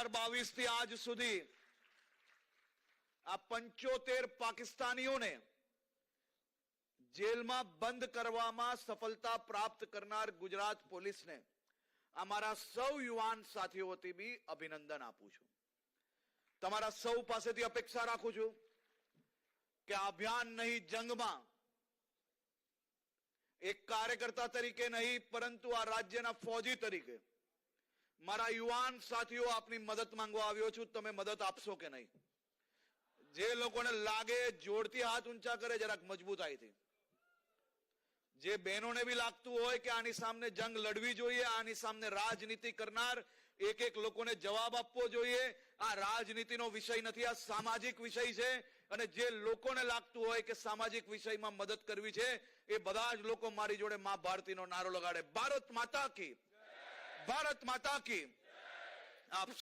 હજાર બાવીસથી આજ સુધી આ પંચોતેર પાકિસ્તાનીઓને જેલમાં બંધ કરવામાં સફળતા પ્રાપ્ત કરનાર ગુજરાત પોલીસને અમારા સૌ યુવાન સાથીઓ બી અભિનંદન આપું છું તમારા સૌ પાસેથી અપેક્ષા રાખું છું કે અભિયાન નહીં જંગમાં એક કાર્યકર્તા તરીકે નહીં પરંતુ આ રાજ્યના ફૌજી તરીકે મારા યુવાન સાથીઓ, આપની મદદ માંગવા આવ્યો છું. તમે મદદ આપશો કે નહીં? જે લોકોને લાગે જોડતી હાથ ઊંચા કરે, જરાક મજબૂતાઈથી જે બહેનોને બી લાગતું હોય કે આની સામે જંગ લડવી જોઈએ, આની સામે રાજનીતિ કરનાર એક એક લોકોને જવાબ આપવો જોઈએ. આ રાજનીતિનો વિષય નથી, આ સામાજિક વિષય છે. અને જે લોકોને લાગતું હોય કે સામાજિક વિષયમાં મદદ કરવી છે, એ બધા જ લોકો મારી જોડે મા ભારતીનો નારો લગાડે. ભારત માતા કી. ભારત માતા કી આપ